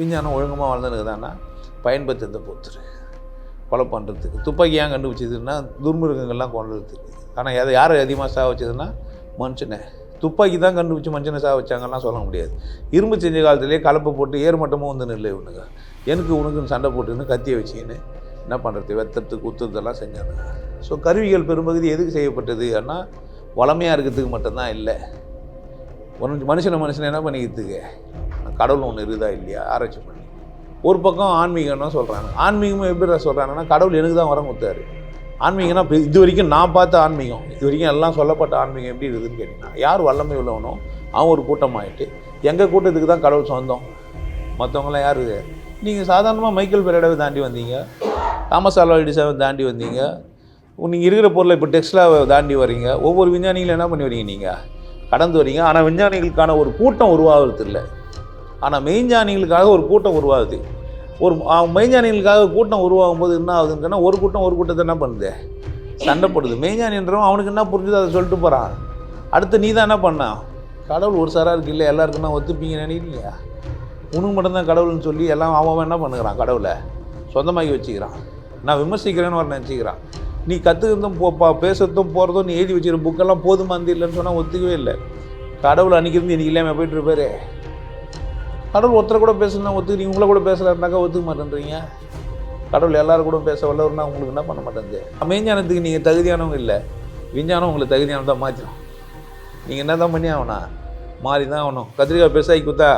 விஞ்ஞானம் ஒழுங்கமாக வளர்ந்துருக்குதான்னா பயன்படுத்துறதை பொறுத்துரு கொலை பண்ணுறதுக்கு துப்பாக்கி ஏன் கண்டுபிடிச்சதுன்னா துர்மிருகங்கள்லாம் கொண்டதுக்கு ஆனால் எதை யார் அதிகமாக சாக வச்சதுன்னா மனுஷனை. துப்பாக்கி தான் கண்டுபிடிச்சி மனுஷனை சாக வச்சாங்கலாம் சொல்ல முடியாது. இரும்பு செஞ்ச காலத்துலேயே கலப்பை போட்டு ஏர் மட்டமும் வந்து நில்லை இவனுங்க. எனக்கு உனக்குன்னு சண்டை போட்டுன்னு கத்தியை வச்சுக்கின்னு என்ன பண்ணுறது வெத்துறதுக்கு குத்துறதெல்லாம் செஞ்சாங்க. ஸோ கருவிகள் பெரும்பகுதி எதுக்கு செய்யப்பட்டது? ஆனால் வளமையாக இருக்கிறதுக்கு மட்டும்தான் இல்லை. ஒரு மனுஷனை மனுஷனை என்ன பண்ணிக்கிறதுக்கு கடவுள் ஒன்று இருக்குதா இல்லையா? ஆராய்ச்சி பண்ணி. ஒரு பக்கம் ஆன்மீகம்னு சொல்கிறாங்க ஆன்மீகமும் எப்படி சொல்கிறாங்கன்னா கடவுள் எனக்கு தான் வரம் கொடுத்தாரு. ஆன்மீகம்னா இப்போ இது வரைக்கும் நான் பார்த்த ஆன்மீகம் இது வரைக்கும் எல்லாம் சொல்லப்பட்ட ஆன்மீகம் எப்படி இருக்குதுன்னு கேட்டிங்கன்னா யார் வல்லமை உள்ளவனோ அவன் ஒரு கூட்டமாயிட்டு எங்கள் கூட்டத்துக்கு தான் கடவுள் சொந்தம். மற்றவங்களாம் யார்? நீங்கள் சாதாரணமாக மைக்கேல் பெரேடாவை தாண்டி வந்தீங்க தாமஸ் ஆல்வா தாண்டி வந்தீங்க நீங்கள் இருக்கிற பொருளை இப்போ டெக்ஸ்லாவை தாண்டி வரீங்க ஒவ்வொரு விஞ்ஞானிகளும் என்ன பண்ணி வரீங்க நீங்கள் கடந்து வரீங்க ஆனால் விஞ்ஞானிகளுக்கான ஒரு கூட்டம் உருவாகிறது இல்லை ஆனால் மெய்ஞானிகளுக்காக ஒரு கூட்டம் உருவாகுது. ஒரு மெய்ஞ்சானிகளுக்காக மெய்ஞானிகளுக்காக கூட்டம் உருவாகும் போது என்ன ஆகுதுன்னு ஒரு கூட்டம் ஒரு கூட்டத்தை என்ன பண்ணுது? சண்டைப்படுது மெய்ஞ்சானின்றவன் மெய்ஞானின்றவன் அவனுக்கு என்ன புரிஞ்சுது அதை சொல்லிட்டு போகிறான் அடுத்து நீ தான் என்ன பண்ண? கடவுள் ஒரு சாராக இருக்கு இல்லை எல்லாருக்கும் நான் ஒத்துப்பீங்க நினைக்கிறீங்க உனக்கு மட்டும்தான் கடவுள்னு சொல்லி எல்லாம் அவன் அவன் என்ன பண்ணுகிறான் கடவுளை? சொந்தமாக்கி வச்சுக்கிறான். நான் விமர்சிக்கிறேன்னு வர நினச்சிக்கிறான். நீ கற்றுக்கிறதும் போ பா பேசுறதும் போகிறதும் நீ எழுதி வச்சுக்கிற புக்கெல்லாம் போதுமா இல்லைன்னு சொன்னால் ஒத்துக்கவே இல்லை. கடவுள் அன்றைக்கிருந்து இன்றைக்கி இல்லாமல் போயிட்டுருப்பாரு கடவுள் ஒருத்தரை கூட பேசுனா ஒத்துக்கிறீங்க உங்களை கூட பேசலாருனாக்கா ஒத்துக்க மாட்டேன்றீங்க. கடவுள் எல்லாரும் கூட பேச வல்லவர்னா உங்களுக்கு என்ன பண்ண மாட்டேங்குது அமைஞ்சானத்துக்கு நீங்கள் தகுதியானவங்க இல்லை. விஞ்ஞானம் உங்களை தகுதியானதாக மாற்றிடும் நீங்கள் என்ன தான் பண்ணி ஆகணும்? மாறி தான் ஆகணும். கத்திரிக்காய் பெருசாகி குத்தா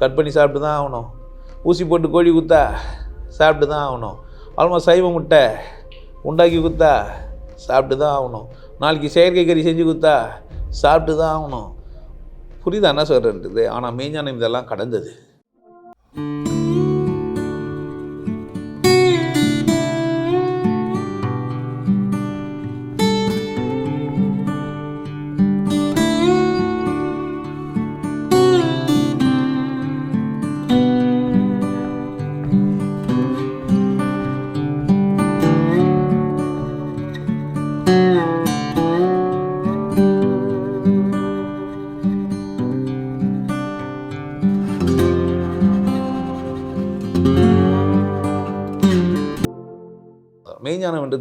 கட் பண்ணி சாப்பிட்டு தான் ஆகணும். ஊசி போட்டு கோழி குத்தா சாப்பிட்டு தான் ஆகணும். அல்மா சைவ முட்டை உண்டாக்கி குத்தா சாப்பிட்டு தான் ஆகணும். நாளைக்கு செயற்கை கறி செஞ்சு குத்தா சாப்பிட்டு தான் ஆகணும். புரியுதா என்ன சொல்கிறது ஆனால் மெய்ஞானம் இதெல்லாம் கடந்தது.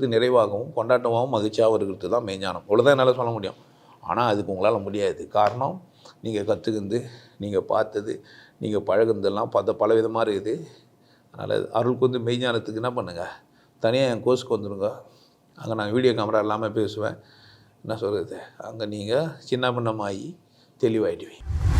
மெய்ஞானம்ன்றது நிறைவாகவும் கொண்டாட்டமாகவும் மகிழ்ச்சியாகவும் இருக்கிறது தான் மெய்ஞானம். இவ்வளோதான் என்னால் சொல்ல முடியும். ஆனால் அதுக்கு உங்களால் முடியாது. காரணம் நீங்கள் கற்றுக்கிந்து நீங்கள் பார்த்தது நீங்கள் பழகுனதெல்லாம் பார்த்த பல விதமாக இருக்குது. அதனால் அருளுக்கு வந்து மெய்ஞானத்துக்கு என்ன பண்ணுங்கள் தனியாக என் கோர்ஸுக்கு வந்துடுங்க அங்கே நான் வீடியோ கேமரா இல்லாமல் பேசுவேன். என்ன சொல்கிறது அங்கே நீங்கள் சின்ன பின்னமாகி தெளிவாயிடுவீங்க.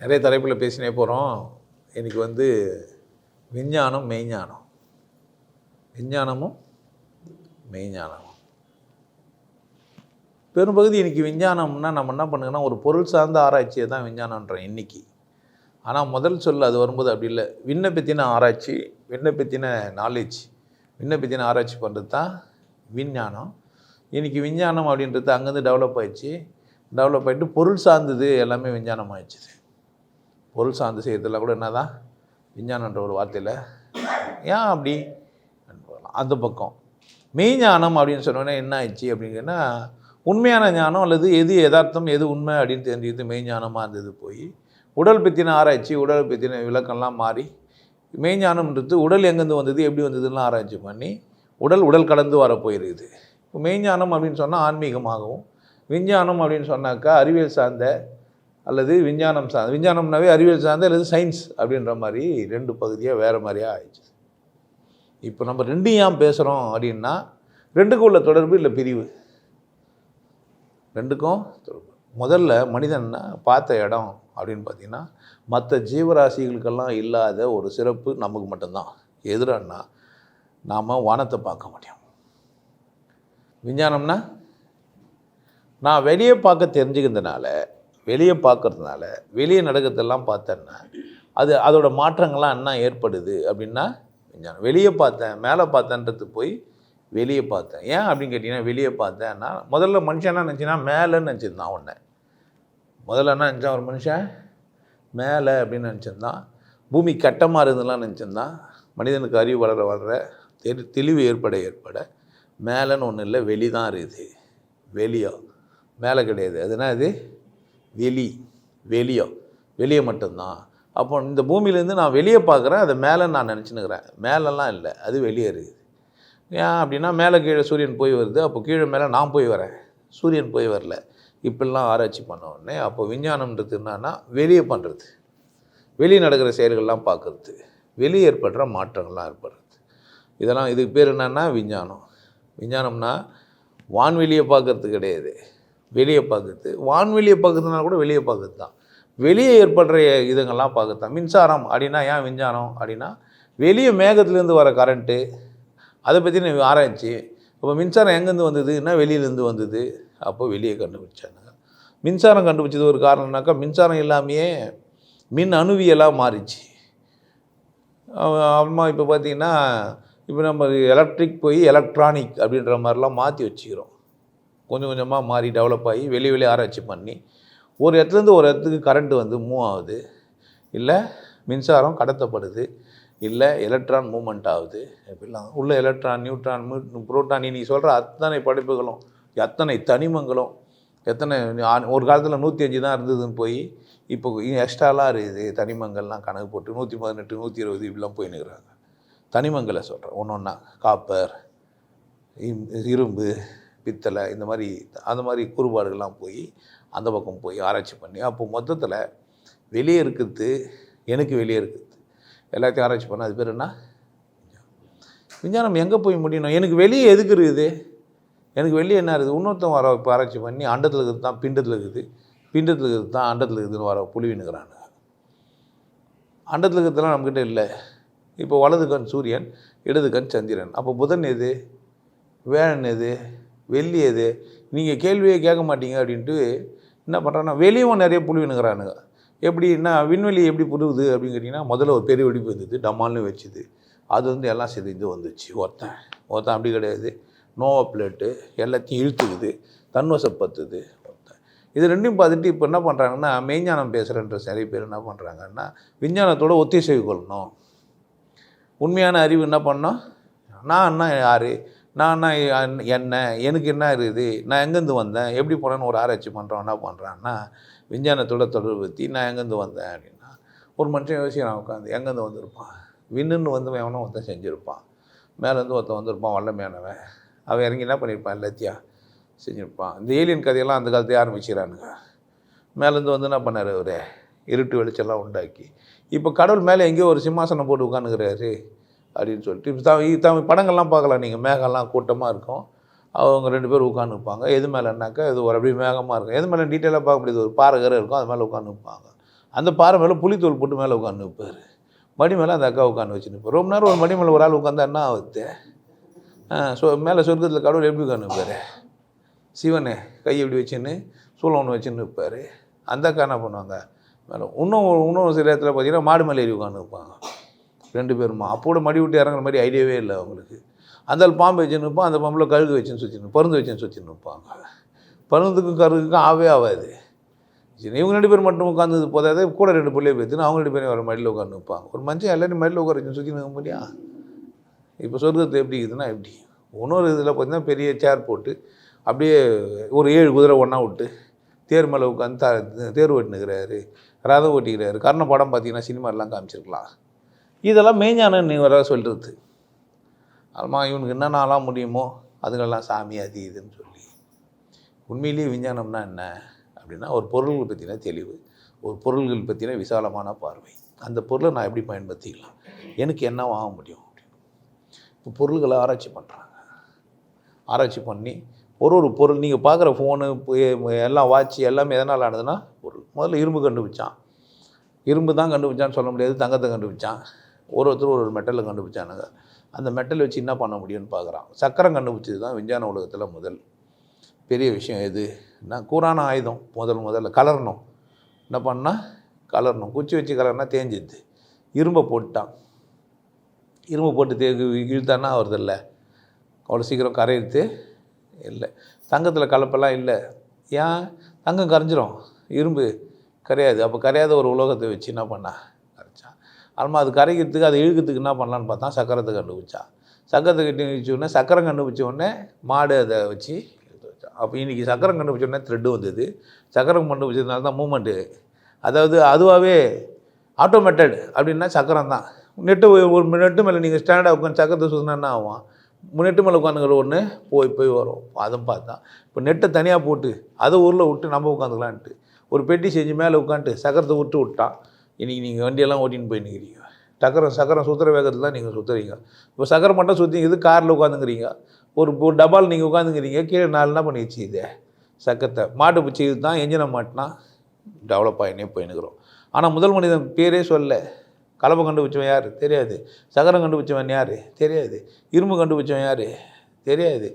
நிறைய தலைப்பில் பேசினே போகிறோம் எனக்கு வந்து விஞ்ஞானம் மெய்ஞானம். விஞ்ஞானமும் மெய்ஞானமும். பெரும்பகுதி இன்றைக்கி விஞ்ஞானம்னா நம்ம என்ன பண்ணுங்கன்னா ஒரு பொருள் சார்ந்த ஆராய்ச்சியை தான் விஞ்ஞானன்றோம் இன்னைக்கு. ஆனால் முதல் சொல் அது வரும்போது அப்படி இல்லை. விண்ணப்பத்தின ஆராய்ச்சி விண்ணப்பத்தின நாலேஜ் விண்ணப்பத்தின ஆராய்ச்சி பண்ணுறது தான் விஞ்ஞானம். இன்றைக்கி விஞ்ஞானம் அப்படின்றது அங்கேருந்து டெவலப் ஆயிடுச்சு. டெவலப் ஆகிட்டு பொருள் சார்ந்தது எல்லாமே விஞ்ஞானம் ஆயிடுச்சு பொருள் சார்ந்து செய்கிறதுல கூட என்ன தான் விஞ்ஞானன்ற ஒரு வார்த்தையில் ஏன் அப்படி? அந்த பக்கம். மெய்ஞானம் அப்படின்னு சொன்னோன்னே என்ன ஆயிடுச்சு அப்படிங்கன்னா உண்மையான ஞானம் அல்லது எது யதார்த்தம் எது உண்மை அப்படின்னு தெரிஞ்சுக்கிட்டு மெய்ஞானமாக இருந்தது போய் உடல் பற்றின ஆராய்ச்சி உடல் பற்றின விளக்கம்லாம் மாறி மெய்ஞானம்ன்றது உடல் எங்கேருந்து வந்தது எப்படி வந்ததுலாம் ஆராய்ச்சி பண்ணி உடல் உடல் கடந்து வர போயிருக்குது இப்போ மெய்ஞானம் அப்படின்னு சொன்னால் ஆன்மீகமாகவும் விஞ்ஞானம் அப்படின்னு சொன்னாக்கா அறிவியல் சார்ந்த அல்லது விஞ்ஞானம் சார்ந்த விஞ்ஞானம்னாவே அறிவியல் சார்ந்த அல்லது சயின்ஸ் அப்படின்ற மாதிரி ரெண்டு பகுதியாக வேறு மாதிரியாக ஆயிடுச்சு. இப்போ நம்ம ரெண்டும் ஏன் பேசுகிறோம் அப்படின்னா ரெண்டுக்கும் உள்ள தொடர்பு இல்லை பிரிவு. ரெண்டுக்கும் தொடர்பு. முதல்ல மனிதன்னா பார்த்த இடம் அப்படின்னு பார்த்தீங்கன்னா மற்ற ஜீவராசிகளுக்கெல்லாம் இல்லாத ஒரு சிறப்பு நமக்கு மட்டும்தான். எதிரன்னா நாம் வானத்தை பார்க்க முடியும். விஞ்ஞானம்னா நான் வெளியே பார்க்க தெரிஞ்சுக்கிறதுனால வெளியே பார்க்கறதுனால வெளியே நடக்கிறதெல்லாம் பார்த்தேன்னா அது அதோட மாற்றங்கள்லாம் என்ன ஏற்படுது அப்படின்னா விஞ்ஞானம். வெளியே பார்த்தேன் மேலே பார்த்தேன்றது போய் வெளியே பார்த்தேன். ஏன் அப்படின்னு கேட்டிங்கன்னா வெளியே பார்த்தேன்னா முதல்ல மனுஷன் என்ன நினச்சின்னா மேலேன்னு நினச்சிருந்தான் ஒன்று முதல்ல என்ன நினச்சான் ஒரு மனுஷன்? மேலே அப்படின்னு நினச்சிருந்தான். பூமி கட்டமாக இருந்தெல்லாம் நினச்சிருந்தான். மனிதனுக்கு அறிவு வளர வளர தெளி தெளிவு ஏற்பட ஏற்பட மேலேன்னு ஒன்றும் இல்லை வெளி தான் இருக்குது. வெளியோ. மேலே கிடையாது. அதுனா இது? வெளி வெளியோ. வெளியே மட்டும்தான். அப்போ இந்த பூமியிலேருந்து நான் வெளியே பார்க்குறேன் அதை மேலே நான் நினச்சினுக்கிறேன் மேலெல்லாம் இல்லை அது வெளியே இருக்குது. ஏன் அப்படின்னா மேலே கீழே சூரியன் போய் வருது அப்போ கீழே மேலே நான் போய் வரேன். சூரியன் போய் வரல. இப்படிலாம் ஆராய்ச்சி பண்ண உடனே அப்போ விஞ்ஞானம்ன்றது என்னன்னா வெளியே பண்ணுறது வெளியே நடக்கிற செயல்கள்லாம் பார்க்குறது. வெளியே ஏற்படுற மாற்றங்கள்லாம் ஏற்படுறது. இதெல்லாம் இதுக்கு பேர் என்னென்னா விஞ்ஞானம். விஞ்ஞானம்னா வான்வெளியை பார்க்கறது கிடையாது. வெளியே பார்க்கறது. வான்வெளியை பார்க்கறதுனா கூட வெளியே பார்க்கறது தான். வெளியே ஏற்படுற இதுங்கள்லாம் பார்க்கறது தான். மின்சாரம் அப்படின்னா ஏன் விஞ்ஞானம் அப்படின்னா வெளியே மேகத்துலேருந்து வர கரண்ட்டு அதை பற்றி நீ ஆராய்ச்சி. அப்போ மின்சாரம் எங்கேருந்து வந்ததுன்னா வெளியிலேருந்து வந்தது? அப்போ வெளியே கண்டுபிடிச்சானுங்க மின்சாரம் கண்டுபிடிச்சது ஒரு காரணம்னாக்கா மின்சாரம் இல்லாமையே மின் அணுவியலாக மாறிச்சு. அப்புறமா இப்போ பார்த்தீங்கன்னா இப்போ நம்ம எலக்ட்ரிக் போய் எலக்ட்ரானிக் அப்படின்ற மாதிரிலாம் மாற்றி வச்சுக்கிறோம். கொஞ்சம் கொஞ்சமாக மாறி டெவலப் ஆகி வெளியே வெளியே ஆராய்ச்சி பண்ணி ஒரு இடத்துலேருந்து ஒரு இடத்துக்கு கரண்ட் வந்து மூவ் ஆகுது. இல்லை மின்சாரம் கடத்தப்படுது. இல்லை எலக்ட்ரான் மூமெண்ட் ஆகுது. இப்படிலாம். உள்ள எலக்ட்ரான் நியூட்ரான் புரோட்டான் நீ சொல்கிற அத்தனை படைப்புகளும் அத்தனை தனிமங்களும் எத்தனை ஒரு காலத்தில் நூற்றி அஞ்சு தான் இருந்ததுன்னு போய் இப்போ எக்ஸ்ட்ராலாம் இருக்குது. தனிமங்கள்லாம் கணக்கு போட்டு நூற்றி பதினெட்டு நூற்றி இருபது இப்படிலாம் போயின்னுக்குறாங்க தனிமங்களை சொல்கிறேன். ஒன்று ஒன்றா காப்பர் இரும்பு பித்தளை இந்த மாதிரி அந்த மாதிரி குறுபாடுகள்லாம் போய் அந்த பக்கம் போய் ஆராய்ச்சி பண்ணி அப்போ மொத்தத்தில் வெளியே இருக்கிறது எனக்கு வெளியே இருக்குது எல்லாத்தையும் ஆராய்ச்சி பண்ண அது பேர் என்ன? விஞ்ஞானம் எங்கே போய் முடியணும்? எனக்கு வெளியே எதுக்கு இருக்குது? எனக்கு வெளியே என்ன இருக்குது? இன்னொருத்தன் வர இப்போ ஆராய்ச்சி பண்ணி அண்டத்தில் இருக்கிறது தான் பிண்டத்தில் இருக்குது. பிண்டத்தில் இருக்கிறது தான் அண்டத்தில் இருக்குதுன்னு வர புலிவினுக்கிறானுங்க அண்டத்தில் இருக்கிறதுலாம் நம்மக்கிட்ட இல்லை. இப்போ வலது கண் சூரியன் இடது கண் சந்திரன். அப்போ புதன் எது? வேழன் எது? வெள்ளி எது? நீங்கள் கேள்வியே கேட்க மாட்டீங்க அப்படின்ட்டு என்ன பண்ணுறாங்கன்னா வெளியும் நிறைய புலிவினுக்கிறானுங்க எப்படின்னா விண்வெளி எப்படி புழுவுது அப்படின்னு கேட்டிங்கன்னா முதல்ல ஒரு பெரிய வெடிப்பு வந்தது டமால்னு வச்சுது. அது வந்து எல்லாம் சிதைந்து வந்துச்சு. ஒருத்தன் ஒருத்தன் அப்படி கிடையாது. நோவா பிளேட்டு எல்லாத்தையும் இழுத்துக்குது தன்வசப்பத்துது இது ரெண்டையும் பார்த்துட்டு இப்போ என்ன பண்ணுறாங்கன்னா மெய்ஞானம் பேசுகிறன்ற நிறைய பேர் என்ன பண்ணுறாங்கன்னா விஞ்ஞானத்தோட ஒத்திசைவு கொள்ளணும். உண்மையான அறிவு என்ன பண்ணோம் நான் என்ன யார்? நான் என்ன என்ன எனக்கு என்ன இருக்குது? நான் எங்கேருந்து வந்தேன்? எப்படி போனேன்னு ஒரு ஆராய்ச்சி பண்ணுறோம் என்ன பண்ணுறான்னா விஞ்ஞானத்தோட தொடர்பு பற்றி நான் எங்கேருந்து வந்தேன் அப்படின்னா ஒரு மனுஷன் யோசிக்கிறான் உட்காந்து எங்கேருந்து வந்திருப்பான்? விண்ணுன்னு வந்து எவனோ ஒருத்தன் செஞ்சுருப்பான். மேலேருந்து ஒருத்தன் வந்திருப்பான் வல்லமையானவன். அவன் இறங்கி என்ன பண்ணியிருப்பான்? எல்லாத்தையும் செஞ்சுருப்பான். இந்த ஏலியன் கதையெல்லாம் அந்த காலத்தையே ஆரம்பிச்சிக்கிறானுங்க. மேலேருந்து வந்து என்ன பண்ணார் அவர்? இருட்டு வெளிச்செல்லாம் உண்டாக்கி. இப்போ கடவுள் மேலே எங்கேயோ ஒரு சிம்மாசனம் போட்டு உட்காந்துக்கிறாரு அப்படின்னு சொல்லிட்டு தமிழ் தமிழ் படங்கள்லாம் பார்க்கலாம். நீங்கள் மேகம்லாம் கூட்டமாக இருக்கும். அவங்க ரெண்டு பேரும் உட்காந்துருப்பாங்க எது மேலேனாக்கா இது ஒரு அப்படியே மேகமாக இருக்கும். எது மேலே டீட்டெயிலாக பார்க்க முடியாது. ஒரு பாறை கரை இருக்கும் அது மேலே உட்காந்துருப்பாங்க அந்த பாறை மேலே புளித்தூள் போட்டு மேலே உட்காந்து நிற்பார் மடி மேலே அந்த அக்கா உட்காந்து வச்சு நிற்பார் ரொம்ப நேரம் ஒரு மடி மேலே ஒரு ஆள் உட்காந்தா என்ன ஆகுது? ஆ, சொ மேலே சொர்க்கத்தில் கடவுள் எப்படி உட்காந்து நிற்பார் சிவனே கை எப்படி வச்சுன்னு சூழம் ஒன்று வச்சுன்னு நிற்பார் அந்த அக்கா என்ன பண்ணுவாங்க? மேலே இன்னும் இன்னும் சில இடத்துல பார்த்தீங்கன்னா மாடு மேலே ஏறி உட்காந்து நிற்பாங்க ரெண்டு பேருமா. அப்போ கூட மடி விட்டு இறங்குற மாதிரி ஐடியாவே இல்லை அவங்களுக்கு. அந்த பாம்பு வச்சுன்னு நிற்பான் அந்த பாம்பில் கழுகு வச்சுன்னு சுற்றி பருந்து வச்சுன்னு சுற்றின்னு நிற்பாங்க பருந்துக்கும் கருகுக்கும் ஆவே ஆகாது சரி இவங்க ரெண்டு பேர் மட்டும் உட்காந்து போதாது கூட ரெண்டு பிள்ளைய பேத்துன்னு அவங்க ரெண்டு பேரும் வர மடியில் உட்காந்து நிற்பாங்க ஒரு மஞ்சள் எல்லாரும் மடியில் உட்கார வச்சுன்னு சுற்றி நிற்க முடியா? இப்போ சொர்க்கத்தை எப்படி இருக்குதுன்னா எப்படி? இன்னொரு இதில் பார்த்தீங்கன்னா பெரிய சேர் போட்டு அப்படியே ஒரு ஏழு குதிரை ஒன்றா விட்டு தேர் மேலே உட்காந்து த தேர் ஓட்டினுக்கிறாரு ரதம் ஓட்டிக்கிறாரு. கர்ண படம் பார்த்தீங்கன்னா சினிமாலாம் காமிச்சிருக்கலாம். இதெல்லாம் மெய்ஞானம் நீ வர சொல்கிறது ஆமா இவனுக்கு என்னென்னலாம் முடியுமோ அதுங்களெல்லாம் சாமி அது இதுன்னு சொல்லி. உண்மையிலேயே விஞ்ஞானம்னா என்ன அப்படின்னா ஒரு பொருள்கள் பற்றின தெளிவு ஒரு பொருள்கள் பற்றின விசாலமான பார்வை. அந்த பொருளை நான் எப்படி பயன்படுத்திக்கலாம்? எனக்கு என்ன வாங்க முடியும்? அப்படின்னு இப்போ பொருள்களை ஆராய்ச்சி பண்ணுறாங்க ஆராய்ச்சி பண்ணி ஒரு ஒரு பொருள் நீங்கள் பார்க்குற ஃபோனு எல்லாம் வாட்ச் எல்லாமே எதனால் ஆனதுன்னா பொருள். முதல்ல இரும்பு கண்டுபிடிச்சான். இரும்பு தான் கண்டுபிடிச்சான்னு சொல்ல முடியாது தங்கத்தை கண்டுபிடிச்சான். ஒருத்தர் ஒரு ஒரு மெட்டலை கண்டுபிடிச்சானுங்க. அந்த மெட்டல் வச்சு என்ன பண்ண முடியும்னு பார்க்குறான். சக்கரம் கண்டுபிடிச்சது தான் விஞ்ஞான உலகத்தில் முதல் பெரிய விஷயம் எது? நான் கூரான ஆயுதம். முதல் முதல்ல கலரணும். என்ன பண்ணால் கலரணும். குச்சி வச்சு கலர்னா தேஞ்சிது இரும்பை போட்டான் இரும்பு போட்டு தே இழுத்தானா வருது இல்லை? அவ்வளோ சீக்கிரம் கரையிறது இல்லை. தங்கத்தில் கலப்பெல்லாம் இல்லை. ஏன்? தங்கம் கரைஞ்சிரும். இரும்பு கரையாது. அப்போ கரையாத ஒரு உலோகத்தை வச்சு என்ன பண்ணா? கரைச்சான் அது கரைக்கிறதுக்கு அதை இழுக்கிறதுக்கு என்ன பண்ணலான்னு பார்த்தா சக்கரத்தை கண்டுபிடிச்சான் சக்கரத்தை கட்டி உடனே சக்கரம் கண்டுபிடிச்ச உடனே மாடு அதை வச்சு அப்போ இன்றைக்கி சக்கரம் கண்டுபிடிச்ச உடனே த்ரெட்டு வந்தது. சக்கரம் கண்டுபிடிச்சதுனால தான் மூமெண்ட்டு அதாவது அதுவாகவே ஆட்டோமேட்டட் அப்படின்னா சக்கரம் தான். நெட்டு ஒரு நெட்டு மேலே நீங்கள் ஸ்டாண்டாக உட்காந்து சக்கரத்தை சுற்றினா என்ன ஆகும்? நெட்டு மேலே உட்காந்துக்கிற ஒன்று போய் போய் வரும். அதுவும் பார்த்தா இப்போ நெட்டை தனியாக போட்டு அதை ஊரில் விட்டு நம்ம உட்காந்துக்கலான்ட்டு ஒரு பெட்டி செஞ்சு மேலே உட்காந்துட்டு சக்கரத்தை விட்டு விட்டான். இன்றைக்கி நீங்கள் வண்டியெல்லாம் ஓட்டின்னு போயின்னு இருக்கிறீங்க சக்கரம் சக்கரம் சுற்றுற வேகத்தில் தான் நீங்கள் சுற்றுறீங்க இப்போ சக்கரம் மட்டும் சுற்றிங்கிறது காரில் உட்காந்துக்கிறீங்க. ஒரு ஒரு டபால் நீங்கள் உட்காந்துக்கிறீங்க. கீழே நாலு என்ன பண்ணி வச்சு இது? சக்கரத்தை. மாட்டு பிடிச்சி தான் எஞ்சினை மாட்டினா டெவலப் ஆகினே போயின்னுக்கிறோம். ஆனால் முதல் மனிதன் பேரே சொல்ல கலப்பை கண்டுபிடிச்சவன் யார்? தெரியாது. சக்கரம் கண்டுபிடிச்சவன் யார்? தெரியாது. இரும்பு கண்டுபிடிச்சவன் யார்? தெரியாது.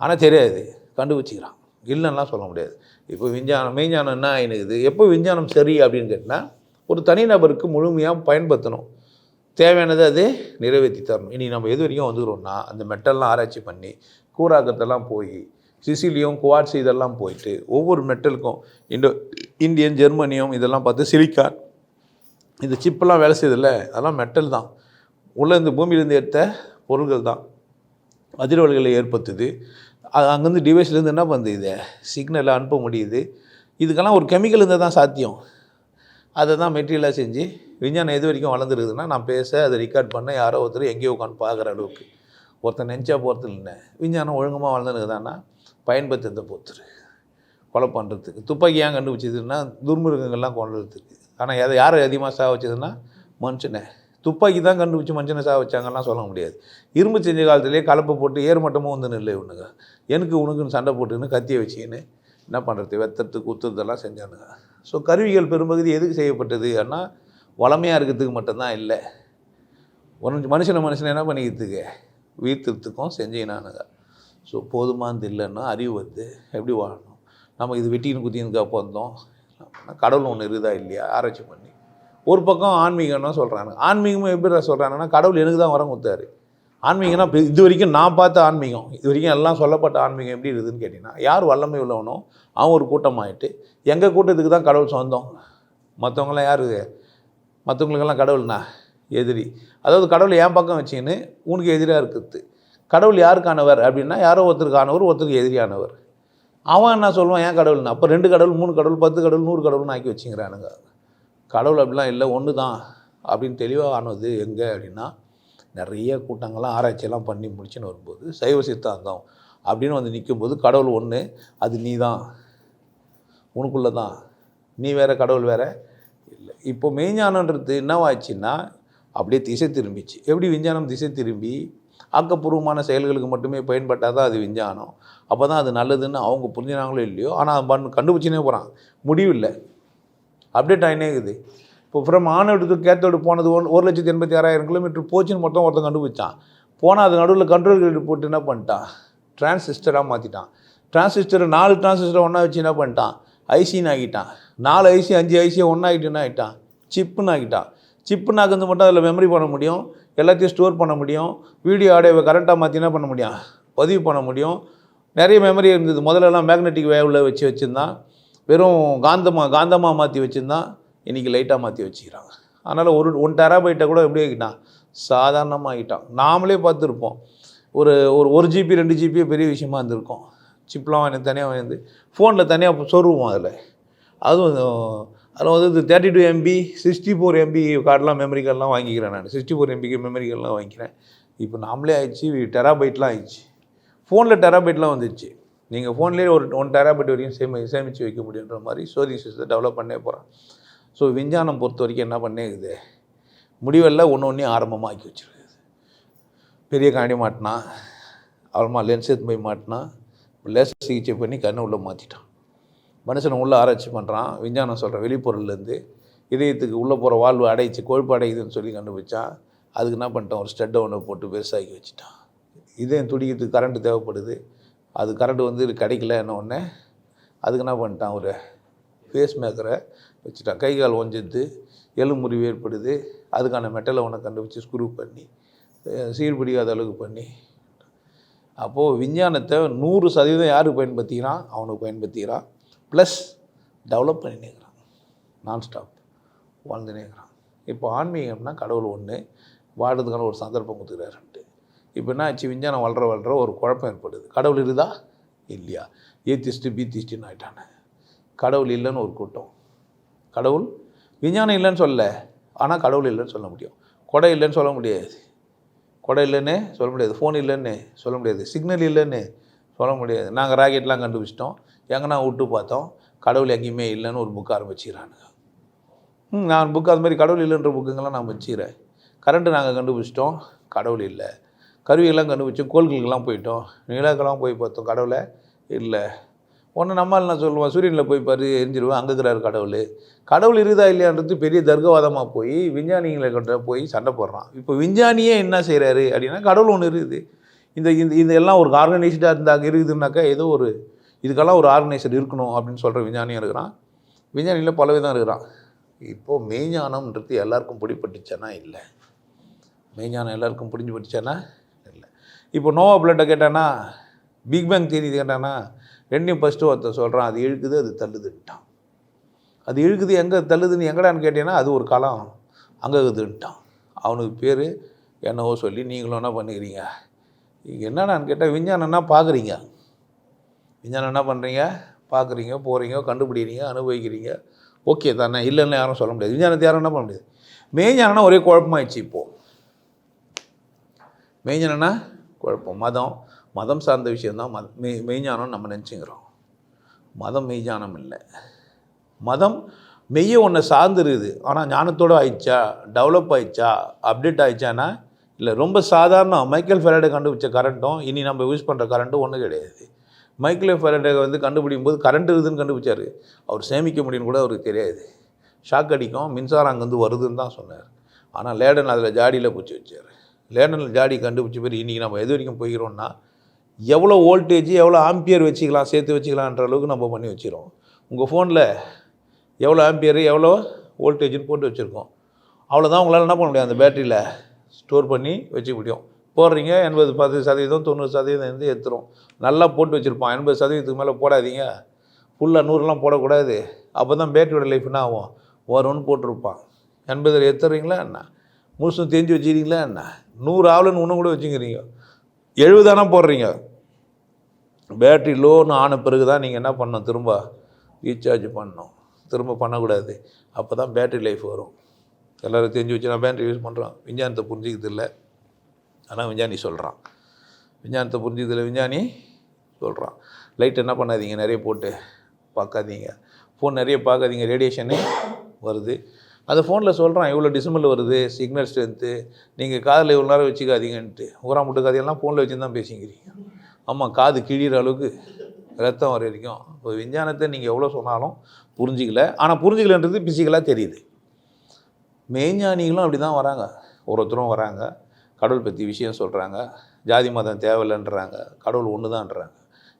ஆனால் தெரியாது. கண்டுபிடிச்சிக்கிறான். இல்லைன்னா சொல்ல முடியாது. இப்போ விஞ்ஞானம் மெய்ஞானம் என்ன ஆயினுக்குது எப்போ விஞ்ஞானம் சரி அப்படின்னு கேட்டால் ஒரு தனிநபருக்கு முழுமையாக பயன்படுத்தணும். தேவையானதை அது நிறைவேற்றி தரணும். இனி நம்ம எது வரைக்கும் வந்துக்கிறோம்னா அந்த மெட்டல்லாம் ஆராய்ச்சி பண்ணி கூறாக்கத்தெல்லாம் போய் சிசிலியும் குவாட்ஸ் இதெல்லாம் போயிட்டு ஒவ்வொரு மெட்டலுக்கும் இண்டோ இந்தியன் ஜெர்மனியும் இதெல்லாம் பார்த்து சிலிக்கான். இந்த சிப்பெல்லாம் வேலை செய்யுதுல்ல அதெல்லாம் மெட்டல் தான். உள்ளே இந்த பூமியிலேருந்து எடுத்த பொருள்கள் தான். அதிர்வலைகளை ஏற்படுத்துது. அது அங்கேருந்து டிவைஸ்லேருந்து என்ன பண்ணுது இதை? சிக்னலை அனுப்ப முடியுது. இதுக்கெல்லாம் ஒரு கெமிக்கல் இருந்தால் தான் சாத்தியம். அதை தான் மெட்டீரியலாக செஞ்சு விஞ்ஞானம் எது வரைக்கும் வளர்ந்துருக்குதுன்னா நான் பேச அதை ரெக்கார்ட் பண்ண யாரோ ஒருத்தர் எங்கேயோ உட்காந்து பார்க்குற அளவுக்கு. ஒருத்தன் நெஞ்சா போகிறது இல்லை விஞ்ஞானம் ஒழுங்கமாக வளர்ந்துருக்குதான்னா பயன்படுத்துறதை பொறுத்துரு. கொலை பண்ணுறதுக்கு துப்பாக்கி ஏன் கண்டுபிடிச்சதுன்னா துர்மிருகங்கள்லாம் கொண்டுறதுக்கு ஆனால் எதை யார் அதிகமாக சாக வச்சதுன்னா மனுஷனை. துப்பாக்கி தான் கண்டுபிடிச்சி மனுஷனை சாக வச்சாங்கலாம் சொல்ல முடியாது. இரும்பு செஞ்ச காலத்திலே கலப்பை போட்டு ஏர்மட்டமும் வந்து நில்லை இவனுங்க. எனக்கு உனக்குன்னு சண்டை போட்டுன்னு கத்தியை வச்சுக்கின்னு என்ன பண்ணுறது வெத்துறது குத்துறதெல்லாம் செஞ்சானுங்க. ஸோ கருவிகள் பெரும்பகுதி எதுக்கு செய்யப்பட்டது அண்ணா வளமையாக இருக்கிறதுக்கு மட்டும்தான் இல்லை. ஒன்று மனுஷனை மனுஷனை என்ன பண்ணிக்கிறதுக்கு வீழ்த்துறதுக்கும் செஞ்சினானுங்க ஸோ போதுமானது இல்லைன்னா அறிவு வந்து எப்படி வாழணும்? நம்ம இது வெட்டின்னு குத்தினுக்கா பிறந்தோம் கடவுள் ஒன்று இருக்குதா இல்லையா? ஆராய்ச்சி பண்ணி. ஒரு பக்கம் ஆன்மீகம்னா சொல்கிறாங்க ஆன்மீகமும் எப்படி சொல்கிறாங்கன்னா கடவுள் எனக்கு தான் வரம் கொடுத்தாரு. ஆன்மீகம்னா இப்போ இது வரைக்கும் நான் பார்த்த ஆன்மீகம் இது வரைக்கும் எல்லாம் சொல்லப்பட்ட ஆன்மீகம் எப்படி இருக்குதுன்னு கேட்டிங்கன்னா யார் வல்லமை உள்ளவனோ அவன் ஒரு கூட்டமாகிட்டு எங்கள் கூட்டத்துக்கு தான் கடவுள் சொந்தம். மற்றவங்களாம் யார்? மற்றவங்களுக்கெல்லாம் கடவுள்னா எதிரி. அதாவது கடவுள் என் பக்கம் வச்சிங்கன்னு உனக்கு எதிராக இருக்குது கடவுள் யாருக்கானவர் அப்படின்னா யாரோ ஒருத்தருக்கானவர் ஒருத்தருக்கு எதிரியானவர். அவன் என்ன சொல்லுவான்? ஏன் கடவுள்னு. அப்போ ரெண்டு கடவுள் மூணு கடவுள் பத்து கடவுள் நூறு கடவுள்னு ஆக்கி வச்சுங்கிறானுங்க கடவுள் அப்படிலாம் இல்லை ஒன்று தான் அப்படின்னு தெளிவாக ஆனது எங்கே அப்படின்னா நிறைய கூட்டங்கள்லாம் ஆராய்ச்சியெல்லாம் பண்ணி முடிச்சுன்னு வரும்போது சைவ சித்தாந்தம் அப்படின்னு வந்து நிற்கும்போது கடவுள் ஒன்று அது நீ தான் உனக்குள்ளே தான் நீ வேறு கடவுள் வேறு இல்லை. இப்போ மெய்ஞானன்றது என்னவாச்சுன்னா அப்படியே திசை திரும்பிச்சு. எப்படி விஞ்ஞானம் திசை திரும்பி? ஆக்கப்பூர்வமான செயல்களுக்கு மட்டுமே பயன்பட்டால் தான் அது விஞ்ஞானம் அப்போ தான் அது நல்லதுன்னு அவங்க புரிஞ்சினாங்களோ இல்லையோ ஆனால் பண்ணு கண்டுபிடிச்சினே போகிறான் முடிவில்லை. அப்டேட் ஆகினே இருக்குது. இப்போ ஃப்ரம் ஆனோடு கேத்தோடு போனது ஒன் ஒரு லட்சத்தி எண்பத்தி ஆறாயிரம் கிலோமீட்டர் போச்சுன்னு மொத்தம் ஒருத்தன் கண்டுபிடிச்சான். போனால் அது நடுவில் கண்ட்ரோல் கிரெடிட் போட்டு என்ன பண்ணிட்டான்? டிரான்சிஸ்டராக மாற்றிட்டான் டிரான்சிஸ்டரை நாலு டிரான்சிஸ்டரை ஒன்றா வச்சு என்ன பண்ணிட்டான்? ஐசின்னு ஆகிட்டான் நாலு ஐசி அஞ்சு ஐசியை ஒன்றாகிட்டு என்ன ஆகிட்டான் சிப்புன்னு ஆகிட்டான் சிப்புன்னு ஆகிறது மட்டும் அதில் மெமரி பண்ண முடியும். எல்லாத்தையும் ஸ்டோர் பண்ண முடியும். வீடியோ ஆடியோவை கரெக்டாக மாற்றி என்ன பண்ண முடியும்? பதிவு பண்ண முடியும். நிறைய மெமரி இருந்தது. முதல்லலாம் மேக்னெட்டிக் வேவில் வச்சு வச்சுருந்தான். வெறும் காந்தமாக காந்தமாக மாற்றி வச்சுருந்தான். இன்றைக்கி லைட்டாக மாற்றி வச்சுக்கிறாங்க. அதனால் ஒரு ஒன் டெராபைட்டை கூட எப்படி ஆகிட்டான் சாதாரணமாக ஆகிட்டான் நாமளே பார்த்துருப்போம். ஒரு ஒரு ஒரு ஜிபி ரெண்டு ஜிபியே பெரிய விஷயமா இருந்திருக்கும். சிப்லாம் வாங்கி தனியாக வாங்கி ஃபோனில் தனியாக சொருவோம் அதில். அதுவும் அதில் வந்து thirty two MB sixty four MB கார்டெலாம் memory கார்டெலாம் வாங்கிக்கிறேன் நான். சிக்ஸ்டி ஃபோர் எம்பிக்கு மெமரி கார்டெலாம் வாங்கிக்கிறேன். இப்போ நாமளே ஆயிடுச்சு டெராபைட்லாம் ஆயிடுச்சு. ஃபோனில் டெராபைட்லாம் வந்துடுச்சு நீங்கள் ஃபோன்லேயே ஒரு ஒன் டெராபைட் வரைக்கும் சேமி சேமித்து வைக்க முடியுன்ற மாதிரி சோதி சிஸ்டத்தை டெவலப் பண்ணே போகிறேன் ஸோ விஞ்ஞானம் பொறுத்த வரைக்கும் என்ன பண்ணிருக்குது? முடிவெல்லாம் ஒன்று ஒன்றையும் ஆரம்பமாக ஆக்கி வச்சிருக்குது. பெரிய காணி மாட்டினா அப்புறமா லென்ஸ் எடுத்து போய் மாட்டினா லேசர் சிகிச்சை பண்ணி கண்ணை உள்ளே மாற்றிட்டான் மனுஷனை உள்ளே ஆராய்ச்சி பண்ணுறான் விஞ்ஞானம் சொல்கிற வெளிப்பொருள்லேருந்து இதயத்துக்கு உள்ளே போகிற வாழ்வு அடைச்சு கொழுப்பு அடையுதுன்னு சொல்லி கண்டுபிடிச்சான். அதுக்கு என்ன பண்ணிட்டான்? ஒரு ஸ்டெட்டை ஒன்று போட்டு பெருசாக்கி வச்சுட்டான். இதயம் துடிக்கிறதுக்கு கரண்ட்டு தேவைப்படுது. அது கரண்ட் வந்து கிடைக்கல என்ன ஒன்று அதுக்கு என்ன பண்ணிட்டான்? ஒரு ஃபேஸ் மேக்கரை வச்சுட்டான். கை கால் ஒஞ்சிது எலும்புறிவு ஏற்படுது அதுக்கான மெட்டலை உனக்கு கண்டுபிடிச்சி ஸ்க்ரூ பண்ணி சீர் பிடிக்காத அளவுக்கு பண்ணி. அப்போது விஞ்ஞானத்தை நூறு சதவீதம் யாருக்கு பயன்படுத்திக்கிறான்? அவனுக்கு பயன்படுத்திக்கிறான். ப்ளஸ் டெவலப் பண்ணினேங்கிறான் நான் ஸ்டாப் வாழ்ந்துனேங்கிறான் இப்போ ஆன்மீகம்னா கடவுள் ஒன்று வாடுறதுக்கான ஒரு சந்தர்ப்பம் கொடுத்துக்கிறாருன்ட்டு. இப்போ என்ன ஆச்சு? விஞ்ஞானம் வளர வளர ஒரு குழப்பம் ஏற்படுது. கடவுள் இருக்குதா? இல்லையா. ஏத்திஸ்ட்டு பீத்திஸ்ட்டுன்னு ஆகிட்டானே கடவுள் இல்லைன்னு ஒரு கூட்டம். கடவுள்? விஞ்ஞானம் இல்லைன்னு சொல்ல ஆனால் கடவுள் இல்லைன்னு சொல்ல முடியும். கொடை இல்லைன்னு சொல்ல முடியாது. கொடை இல்லைன்னு சொல்ல முடியாது. ஃபோன் இல்லைன்னு சொல்ல முடியாது. சிக்னல் இல்லைன்னு சொல்ல முடியாது. நாங்கள் ராக்கெட்லாம் கண்டுபிடிச்சிட்டோம். எங்கன்னா விட்டு பார்த்தோம். கடவுள் எங்கேயுமே இல்லைன்னு ஒரு புக் ஆரம்பிச்சிக்கிறானுங்க ம் நான் புக் அது மாதிரி கடவுள் இல்லைன்ற புக்குங்கெல்லாம் நான் வச்சுக்கிறேன். கரண்ட்டு நாங்கள் கண்டுபிடிச்சிட்டோம். கடவுள் இல்லை. கருவிகள்லாம் கண்டுபிடிச்சோம் கோள்களுக்கெல்லாம் போயிட்டோம். நிலாக்கெல்லாம் போய் பார்த்தோம். கடவுளை இல்லை. ஒன்று நம்மால் நான் சொல்லுவேன். சூரியனில் போய் பாரு எரிஞ்சிருவேன் அங்கே இருக்கிறாரு கடவுள். கடவுள் இருக்குதா இல்லையான்றது பெரிய தர்க்கவாதமாக போய் விஞ்ஞானிகளை கொண்ட போய் சண்டை போடுறான். இப்போ விஞ்ஞானியே என்ன செய்கிறாரு அப்படின்னா கடவுள் ஒன்று இருக்குது. இந்த இந்த இதெல்லாம் ஒரு ஆர்கனைஸ்டாக இருந்தாங்க இருக்குதுன்னாக்கா ஏதோ ஒரு இதுக்கெல்லாம் ஒரு ஆர்கனைசர் இருக்கணும் அப்படின்னு சொல்கிற விஞ்ஞானியும் இருக்கிறான். விஞ்ஞானியில் பல விதம் இருக்கிறான். இப்போது மெய்ஞானம்ன்றது எல்லாருக்கும் பிடிப்பட்டுச்சேன்னா இல்லை. மெய்ஞானம் எல்லாருக்கும் பிடிஞ்சு பட்டுச்சேன்னா இல்லை. இப்போ நோவா பிளட்டை கேட்டானா பிக் பேங் தேதி கேட்டானா ரெண்டையும் ஃபஸ்ட்டு ஒருத்தன் சொல்கிறான் அது இழுக்குது அது தள்ளுதுன்ட்டான். அது இழுக்குது எங்கே தள்ளுதுன்னு எங்கடான்னு கேட்டீங்கன்னா அது ஒரு காலம். அங்கே இருக்குதுன்ட்டான். அவனுக்கு பேர் என்னவோ சொல்லி நீங்களும் என்ன பண்ணுக்கிறீங்க? இங்கே என்னடான்னு கேட்டால் விஞ்ஞானம்னா பார்க்குறீங்க விஞ்ஞானம் என்ன பண்ணுறீங்க பார்க்குறீங்க போகிறீங்க கண்டுபிடிக்கிறீங்க அனுபவிக்கிறீங்க. ஓகே தானே இல்லைன்னு யாரும் சொல்ல முடியாது. விஞ்ஞானத்தை யாரும் என்ன பண்ண முடியாது. மெய்ஞானம்னா ஒரே குழப்பமாயிடுச்சு இப்போது மெய்ஞானம்னா குழப்பம் மதம் மதம் சார்ந்த விஷயந்தான் மத மெய் மெய்ஞானம் நம்ம நினச்சிக்கிறோம். மதம் மெய்ஞானம் இல்லை. மதம் மெய்ய ஒன்று சார்ந்துருக்குது. ஆனால் ஞானத்தோடு ஆயிடுச்சா? டெவலப் ஆயிடுச்சா? அப்டேட் ஆயிடுச்சானா? இல்லை ரொம்ப சாதாரணம் மைக்கேல் ஃபெரடை கண்டுபிடிச்ச கரண்ட்டும் இனி நம்ம யூஸ் பண்ணுற கரண்ட்டும் ஒன்றும் கிடையாது. மைக்கேல் ஃபெரடை வந்து கண்டுபிடிக்கும் போது கரண்ட் இருக்குதுன்னு கண்டுபிடிச்சாரு. அவர் சேமிக்க முடியும்னு கூட அவருக்கு தெரியாது. ஷாக் அடிக்கும். மின்சாரம் அங்கேருந்து வருதுன்னு தான் சொன்னார். ஆனால் லேடன் அதில் ஜாடியில் பூச்சி வச்சார். லேடனில் ஜாடி கண்டுபிடிச்ச பேர் இன்றைக்கி நம்ம எது வரைக்கும் போயிக்கிறோன்னா எவ்வளோ வோல்டேஜ் எவ்வளோ ஆம்பியர் வச்சுக்கலாம் சேர்த்து வச்சுக்கலான்ற அளவுக்கு நம்ம பண்ணி வச்சுருவோம் உங்கள் ஃபோனில் எவ்வளோ ஆம்பியர் எவ்வளோ வோல்டேஜ்னு போட்டு வச்சுருக்கோம். அவ்வளோதான் உங்களால் என்ன பண்ண முடியும்? அந்த பேட்டரியில் ஸ்டோர் பண்ணி வச்சுக்க முடியும். போடுறீங்க எண்பது பத்து சதவீதம் தொண்ணூறு சதவீதம் இருந்து எடுத்துரும் நல்லா போட்டு வச்சுருப்பான். எண்பது சதவீதத்துக்கு மேலே போடாதீங்க. ஃபுல்லாக நூறுலாம் போடக்கூடாது. அப்போ தான் பேட்டரியோட லைஃப் என்ன ஆகும்? வரும்னு போட்டிருப்பான். எண்பதில் எடுத்துறீங்களா என்ன? முழுசும் தெரிஞ்சு வச்சுக்கிறீங்களா என்ன? நூறு ஆவலன்னு ஒன்று கூட வச்சுக்கிறீங்க. எழுபதானா போடுறீங்க? பேட்ரி லோன் ஆன பிறகு தான் நீங்கள் என்ன பண்ணணும்? திரும்ப ரீசார்ஜ் பண்ணணும். திரும்ப பண்ணக்கூடாது. அப்போ தான் பேட்டரி லைஃப் வரும். எல்லோரும் தெரிஞ்சு வச்சு நான் பேட்டரி யூஸ் பண்ணுறோம் விஞ்ஞானத்தை புரிஞ்சிக்கிறது இல்லை. ஆனால் விஞ்ஞானி சொல்கிறான் விஞ்ஞானத்தை புரிஞ்சுக்கிறதுல விஞ்ஞானி சொல்கிறான் லைட் என்ன பண்ணாதீங்க? நிறைய போட்டு பார்க்காதீங்க. ஃபோன் நிறைய பார்க்காதீங்க. ரேடியேஷனே வருது. அந்த ஃபோனில் சொல்கிறான் இவ்வளோ டிசம்பிள் வருது சிக்னல் ஸ்ட்ரென்த்து நீங்கள் காதில் இவ்வளோ நேரம் வச்சுக்காதீங்கன்ட்டு. ஊரா முட்டு கதையெல்லாம் ஃபோனில் வச்சு தான் பேசிக்கிறீங்க. ஆமாம் காது கிழிகிற அளவுக்கு ரத்தம் வர வரைக்கும். இப்போ விஞ்ஞானத்தை நீங்கள் எவ்வளோ சொன்னாலும் புரிஞ்சிக்கல. ஆனால் புரிஞ்சிக்கலன்றது பிசிக்கலாக தெரியுது. மெய்ஞானிகளும் அப்படி தான் வராங்க. ஒருத்தரும் வராங்க கடவுள் பற்றி விஷயம் சொல்கிறாங்க ஜாதி மதம் தேவையில்லைன்றாங்க கடவுள் ஒன்று தான்றாங்க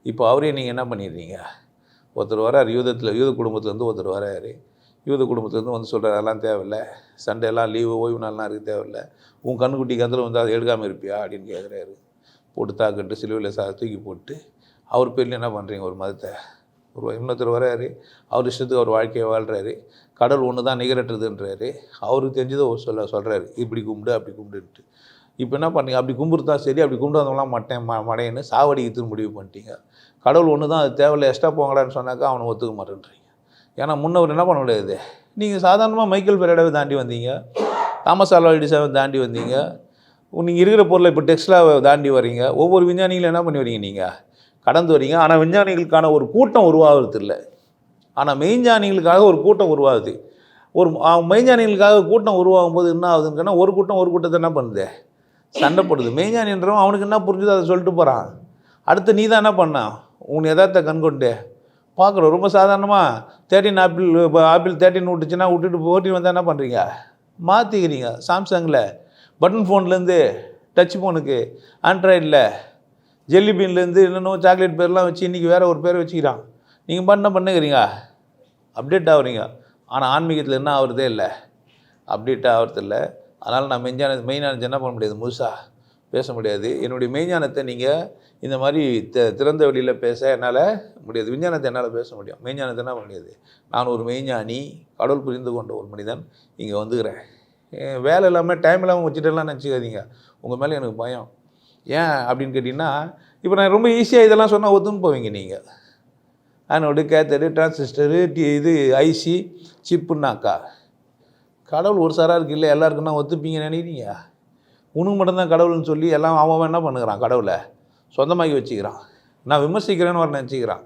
இப்போ அவரே நீங்கள் என்ன பண்ணிடுறீங்க? ஒருத்தர் வரார் யூதத்தில் யூத குடும்பத்துலேருந்து ஒருத்தர் வராரு. யூத குடும்பத்துலேருந்து வந்து சொல்கிறார் அதெல்லாம் தேவையில்லை. சண்டேலாம் லீவு ஓய்வு நாள்லாம் இருக்குது தேவையில்லை. உன் கண்ணுக்குட்டி கந்தில் வந்து அதை எடுக்காமல் இருப்பியா? அப்படின்னு கேட்குறாரு போட்டு தாக்கிட்டு சிலுவையில் சா தூக்கி போட்டு அவர் பேரில் என்ன பண்ணுறீங்க ஒரு மதத்தை. ஒரு இன்னொருத்தர் வராரு அவர் இஷ்டத்துக்கு அவர் வாழ்க்கையை வாழ்கிறாரு கடவுள் ஒன்று தான் நிகரட்டுறதுன்றாரு அவருக்கு தெரிஞ்சதை ஒரு சொல்ல சொல்கிறாரு இப்படி கும்பிடு அப்படி கும்பிடுன்ட்டு. இப்போ என்ன பண்ணீங்க அப்படி கும்பிடுறதா சரி அப்படி கும்பிடாதவங்களாம் மட்டேன் ம மடையன்னு திரும்ப முடிவு பண்ணிட்டீங்க. கடவுள் ஒன்று தான் அது தேவையில்லை எக்ஸ்ட்ரா போங்கடான்னு சொன்னாக்கா அவனை ஒத்துக்க மாட்டேன்றீங்க ஏன்னா முன்னவர் என்ன பண்ண முடியாது? நீங்கள் சாதாரணமாக மைக்கேல் பெரடாவை தாண்டி வந்தீங்க. தாமஸ் ஆல்வா எடிசனை தாண்டி வந்தீங்க. நீங்கள் இருக்கிற பொருளை இப்போ டெக்ஸ்லாவை தாண்டி வரீங்க. ஒவ்வொரு விஞ்ஞானிகளும் என்ன பண்ணி வரீங்க நீங்கள் கடந்து வரீங்க. ஆனால் விஞ்ஞானிகளுக்கான ஒரு கூட்டம் உருவாகிறது இல்லை. ஆனால் மெய்ஞானிகளுக்காக ஒரு கூட்டம் உருவாகுது. ஒரு மெய்ஞானிகளுக்காக கூட்டம் உருவாகும் போது என்ன ஆகுதுன்னா ஒரு கூட்டம் ஒரு கூட்டத்தை என்ன பண்ணுது? சண்டைப்படுது மெய்ஞானின்றவன் அவனுக்கு என்ன புரிஞ்சுதோ அதை சொல்லிட்டு போகிறான் அடுத்து நீ தான் என்ன பண்ணான் உன் எதார்த்த கண்கொண்டு பார்க்குறோம் ரொம்ப சாதாரணமாக தேர்ட்டின் ஆப்பிள் இப்போ ஆப்பிள் தேர்ட்டின் விட்டுச்சுன்னா விட்டுட்டு ஓட்டி வந்தால் என்ன பண்ணுறீங்க மாற்றிக்கிறீங்க சாம்சங்கில் பட்டன் ஃபோன்லேருந்து டச் ஃபோனுக்கு ஆண்ட்ராய்டில் ஜெல்லி பீன்லேருந்து இன்னும் சாக்லேட் பேர்லாம் வச்சு இன்றைக்கி வேறு ஒரு பேர் வச்சுக்கிறான். நீங்கள் பண்ண பண்ணுக்கிறீங்க அப்டேட் ஆகுறீங்க. ஆனால் ஆன்மீகத்தில் என்ன ஆகுறதே இல்லை. அப்டேட் ஆகிறது இல்லை. அதனால் நான் மெஞ்சான மெய்ஞானத்தை என்ன பண்ண முடியாது? முழுசாக பேச முடியாது. என்னுடைய மெய்ஞானத்தை நீங்கள் இந்த மாதிரி த திறந்த வெளியில் பேச என்னால் முடியாது. விஞ்ஞானத்தை என்னால் பேச முடியும். மெய்ஞானத்தை என்ன முடியாது. நான் ஒரு மெய்ஞானி கடவுள் புரிந்து கொண்ட ஒரு மனிதன் இங்கே வந்துக்கிறேன். வேலை இல்லாமல் டைம் இல்லாமல் வச்சுட்டெல்லாம் நினச்சிக்காதீங்க. உங்கள் மேலே எனக்கு பயம். ஏன் அப்படின்னு கேட்டிங்கன்னா இப்போ நான் ரொம்ப ஈஸியாக இதெல்லாம் சொன்னால் ஒத்துன்னு போவீங்க நீங்கள் ஆனோடு கேத்தரு டிரான்சிஸ்டரு டி இது ஐசி சிப்புன்னாக்கா. கடவுள் ஒரு சாராக இருக்கு இல்லை எல்லாருக்குன்னா ஒத்துப்பீங்க நினைக்கிறீங்க? உனக்கு மட்டும்தான் கடவுள்னு சொல்லி எல்லாம் அவன் அவன் என்ன பண்ணுகிறான் கடவுளை? சொந்தமாக்கி வச்சுக்கிறான். நான் விமர்சிக்கிறேன்னு வர நினச்சிக்கிறான்.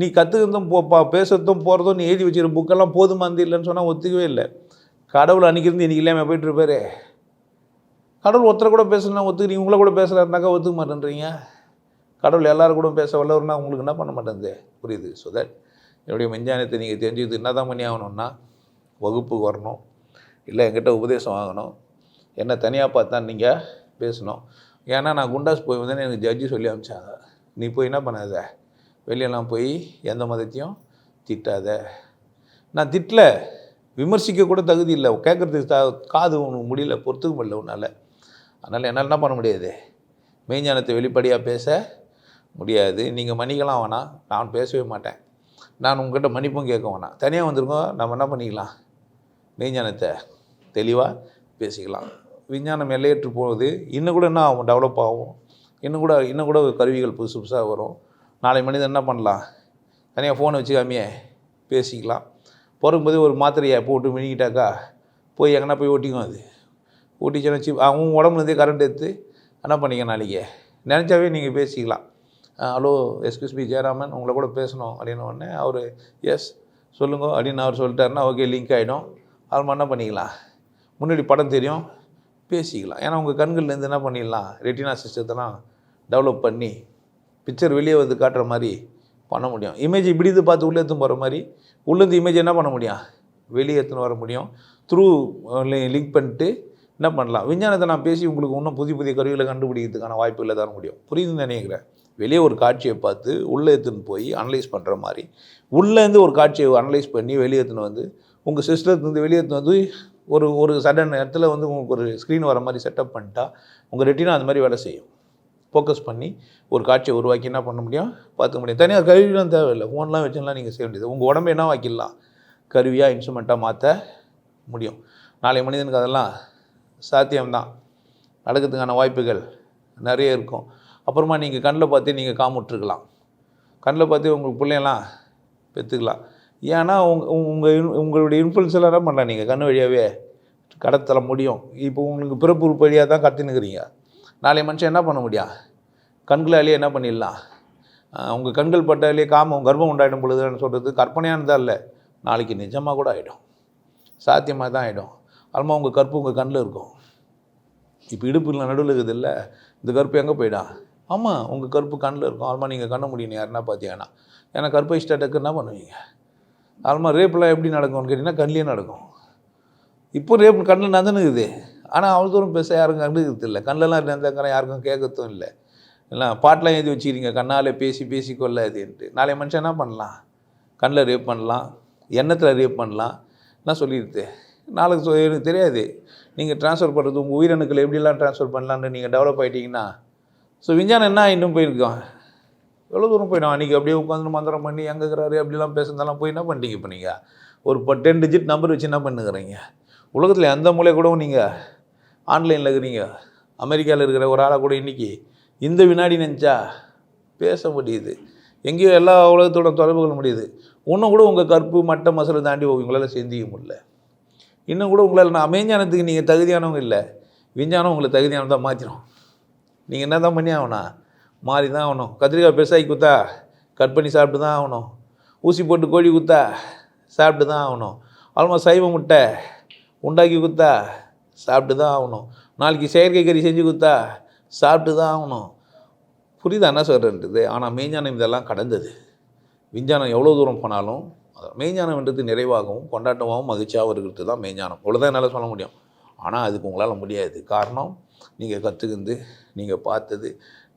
நீ கற்றுக்கிறதும் போ பா பேசுறதும் போகிறதும் நீ எழுதி வச்சுக்கிற புக்கெல்லாம் போதுமாந்து இல்லைன்னு சொன்னால் ஒத்துக்கவே இல்லை. கடவுள் அன்றைக்கிருந்து இன்றைக்கி இல்லாமல் போயிட்டு இருப்பாரு. கடவுள் ஒருத்தரை கூட பேசலாம் ஒத்துக்கிறீங்க உங்களை கூட பேசலாருனாக்கா ஒத்துக்க மாட்டேன்றீங்க. கடவுள் எல்லாரும் கூட பேச வல்லவர்னா உங்களுக்கு என்ன பண்ண மாட்டேங்குது? புரியுது? ஸோ தட் என்னுடைய மெஞ்ஞானத்தை நீங்கள் தெரிஞ்சுக்கிட்டு என்ன தான் பண்ணி ஆகணும்னா வகுப்புக்கு வரணும். இல்லை என்கிட்ட உபதேசம் வாங்கணும். என்ன தனியாக பார்த்தா நீங்கள் பேசணும். ஏன்னா நான் குண்டாஸ் போய் வந்தேன்னு எனக்கு ஜட்ஜி சொல்லி அனுப்பிச்சாங்க நீ போய் என்ன பண்ணாத? வெளியெல்லாம் போய் எந்த மதத்தையும் திட்டாத. நான் திட்டல. விமர்சிக்க கூட தகுதி இல்லை. கேட்குறதுக்கு த காது உனக்கு முடியல. பொறுத்துக்க முடியல உன்னால். அதனால் என்னால் என்ன பண்ண முடியாது? மெய்ஞானத்தை வெளிப்படையாக பேச முடியாது. நீங்கள் மன்னிக்கலாம் வேணாம் நான் பேசவே மாட்டேன். நான் உங்ககிட்ட மன்னிப்பும் கேட்க வேணாம். தனியாக வந்திருக்கோம். நம்ம என்ன பண்ணிக்கலாம்? மெய்ஞானத்தை தெளிவாக பேசிக்கலாம். விஞ்ஞானம் எல்லையற்று போகுது. இன்னும் கூட என்ன ஆகும்? டெவலப் ஆகும். இன்னும் கூட இன்னும் கூட கருவிகள் புதுசு புதுசாக வரும். நாளை மனிதன் என்ன பண்ணலாம்? தனியாக ஃபோனை வச்சுக்காமையே பேசிக்கலாம். பிறக்கும்போது ஒரு மாத்திரையை போட்டு மினிக்கிட்டாக்கா போய் எங்கன்னா போய் ஓட்டிக்கும் அது. ஓட்டிச்சுன்னா வச்சு அவங்க உடம்புலேருந்தே கரண்ட் எடுத்து என்ன பண்ணிக்க நாளைக்கு? நினச்சாவே நீங்கள் பேசிக்கலாம். ஹலோ எஸ்கியூஸ் பி ஜெயராமன் உங்களை கூட பேசணும் அப்படின்னு உடனே அவர் எஸ் சொல்லுங்க அப்படின்னு அவர் சொல்லிட்டாருன்னா ஓகே லிங்க் ஆகிடும் அது என்ன பண்ணிக்கலாம்? முன்னாடி படம் தெரியும். பேசிக்கலாம். ஏன்னா உங்கள் கண்கள்லேருந்து என்ன பண்ணிடலாம்? ரெட்டினா சிஸ்டத்தெல்லாம் டெவலப் பண்ணி பிக்சர் வெளியே வந்து காட்டுற மாதிரி பண்ண முடியும். இமேஜ் இப்படி இது பார்த்து உள்ளே எடுத்துன்னு போகிற மாதிரி உள்ளேருந்து இமேஜ் என்ன பண்ண முடியும்? வெளியே எடுத்துன்னு வர முடியும். த்ரூ லிங்க் பண்ணிட்டு என்ன பண்ணலாம்? விஞ்ஞானத்தை நான் பேசி உங்களுக்கு இன்னும் புதிய புதிய கருவிகளை கண்டுபிடிக்கிறதுக்கான வாய்ப்புகளை தர முடியும். புரியுதுன்னு நினைக்கிறேன். வெளியே ஒரு காட்சியை பார்த்து உள்ளே எடுத்துன்னு போய் அனலைஸ் பண்ணுற மாதிரி உள்ளேருந்து ஒரு காட்சியை அனலைஸ் பண்ணி வெளியே எடுத்துன்னு வந்து உங்கள் சிஸ்டத்துலேருந்து வெளியே எடுத்துன்னு வந்து ஒரு ஒரு சடன் இடத்துல வந்து உங்களுக்கு ஒரு ஸ்க்ரீன் வர மாதிரி செட்டப் பண்ணிட்டா உங்கள் ரெட்டினா அந்த மாதிரி வேலை செய்யும். ஃபோக்கஸ் பண்ணி ஒரு காட்சியை உருவாக்கி என்ன பண்ண முடியும்? பார்த்துக்க முடியும். தனியாக கருவிலாம் தேவையில்லை. ஃபோன்லாம் வச்சுலாம் நீங்கள் செய்ய முடியாது. உங்கள் உடம்பு என்ன வைக்கலாம் கருவியாக இன்ஸ்ட்ருமெண்ட்டாக மாற்ற முடியும். நாளை மனிதனுக்கு அதெல்லாம் சாத்தியம்தான். நடக்கிறதுக்கான வாய்ப்புகள் நிறைய இருக்கும். அப்புறமா நீங்கள் கண்ணில் பார்த்து நீங்கள் காமுட்ருக்கலாம் கண்ணில் பார்த்து உங்களுக்கு பிள்ளையெல்லாம் பெற்றுக்கலாம் ஏன்னா உங்க உங்கள் உங்களுடைய இன்ஃப்ளூன்ஸ் என்ன பண்ணலாம் நீங்கள் கண் வழியாகவே கடத்தல முடியும். இப்போ உங்களுக்கு பிறப்பு வழியாக தான் கற்றுனுக்குறீங்க நாளை மனுஷன் என்ன பண்ண முடியும்? கண்களாலேயே என்ன பண்ணிடலாம்? உங்கள் கண்கள் பட்டாலே காமம் கர்ப்பம் உண்டாயிடும் பொழுதுன்னு சொல்கிறது கற்பனையானதாக இல்லை. நாளைக்கு நிஜமாக கூட ஆகிடும் சாத்தியமாக தான் ஆகிடும் அல்மா உங்கள் கற்பு உங்கள் கண்ணில் இருக்கும். இப்போ இடுப்பில் நடுவில் இருக்குது இல்லை? இந்த கருப்பு எங்கே போயிடும் ஆமாம் உங்கள் கருப்பு கண்ணில் இருக்கும். ஆல்மா நீங்கள் கண்ண முடியும் யாருன்னா பார்த்தீங்கன்னா ஏன்னா கற்பை ஸ்டாட்டுக்கு என்ன பண்ணுவீங்க? ஆல்மா ரேப்பெல்லாம் எப்படி நடக்கும்னு கேட்டிங்கன்னா கண்ணிலே நடக்கும். இப்போ ரேப் கண்ணில் நடந்துனுக்குது ஆனால் அவ்வளோ தூரம் பேச யாரும் கண்டுக்கிறது இல்லை. கண்ணிலலாம் இருந்தாக்கிற யாருக்கும் கேட்கறதும் இல்லை. இல்லை பாட்டெலாம் எழுதி வச்சுக்கிறீங்க கண்ணால் பேசி பேசி கொள்ளாதுன்ட்டு. நாளைய மனுஷன் என்ன பண்ணலாம்? கண்ணில் ரேப் பண்ணலாம் எண்ணத்தில் ரேப் பண்ணலாம். என்ன சொல்லிடுது நாளைக்கு எனக்கு தெரியாது. நீங்கள் ட்ரான்ஸ்ஃபர் பண்ணுறது உங்கள் உயிரணுக்களை எப்படிலாம் ட்ரான்ஸ்ஃபர் பண்ணலான்னு நீங்கள் டெவலப் ஆகிட்டீங்கன்னா ஸோ விஞ்ஞானம் என்ன இன்னும் போயிருக்கோம்? எவ்வளோ தூரம் போயிடும் அன்றைக்கி அப்படியே உட்காந்து மந்திரம் பண்ணி எங்கே இருக்கிறாரு அப்படிலாம் பேசுனதெல்லாம் போய் என்ன பண்ணிட்டீங்க இப்போ நீங்கள் ஒரு இப்போ டென் டிஜிட் நம்பர் வச்சு என்ன பண்ணுகிறீங்க? உலகத்தில் எந்த மூலையை கூட நீங்கள் ஆன்லைனில் இருக்கிறீங்க? அமெரிக்காவில் இருக்கிற ஒரு ஆளை கூட இன்றைக்கி இந்த வினாடி நினச்சா பேச முடியுது. எங்கேயோ எல்லா உலகத்தோட தொடர்பு கொள்ள முடியுது. இன்னும் கூட உங்கள் கற்பு மட்ட மசலை தாண்டி உங்களால் சிந்திக்க முடியல. இன்னும் கூட உங்களால் நான் அமைஞ்சானத்துக்கு நீங்கள் தகுதியானவங்க இல்லை. விஞ்ஞானம் உங்களை தகுதியானதாக மாற்றிடும் நீங்கள் என்ன தான் பண்ணி ஆகணும்? மாறி தான் ஆகணும். கத்திரிக்காய் பெருசாகி குத்தா கட் பண்ணி சாப்பிட்டு தான் ஆகணும். ஊசி போட்டு கோழி குத்தா சாப்பிட்டு தான் ஆகணும். ஆல்மோஸ்ட் சைவ முட்டை உண்டாக்கி குத்தா சாப்பிட்டு தான் ஆகணும். நாளைக்கு செயற்கை கறி செஞ்சு குத்தா சாப்பிட்டு தான் ஆகணும். புரியுதா என்ன சொல்கிறேன்றது ஆனால் மெய்ஞானம் இதெல்லாம் கடந்தது. விஞ்ஞானம் எவ்வளோ தூரம் போனாலும் அது மெய்ஞானம்ன்றது நிறைவாகவும் கொண்டாட்டமாகவும் மகிழ்ச்சியாகவும் இருக்கிறது தான் மெய்ஞானம். இவ்வளோதான் என்னால் சொல்ல முடியும். ஆனால் அதுக்கு உங்களால் முடியாது. காரணம் நீங்கள் கற்றுக்கிந்து நீங்கள் பார்த்தது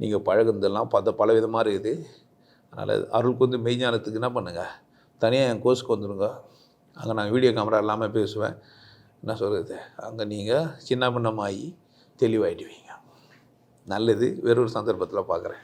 நீங்கள் பழகுனதெல்லாம் பல பல விதமாக இருக்குது. அதனால் அருளுக்கு வந்து மெய்ஞானத்துக்கு என்ன பண்ணுங்கள் தனியாக என் கோர்ஸுக்கு வந்துடுங்க அங்கே நான் வீடியோ கேமரா இல்லாமல் பேசுவேன். என்ன சொல்கிறது அங்கே நீங்கள் சின்ன பின்னமாகி தெளிவாயிடுவீங்க. நல்லது வேறொரு சந்தர்ப்பத்தில் பார்க்குறேன்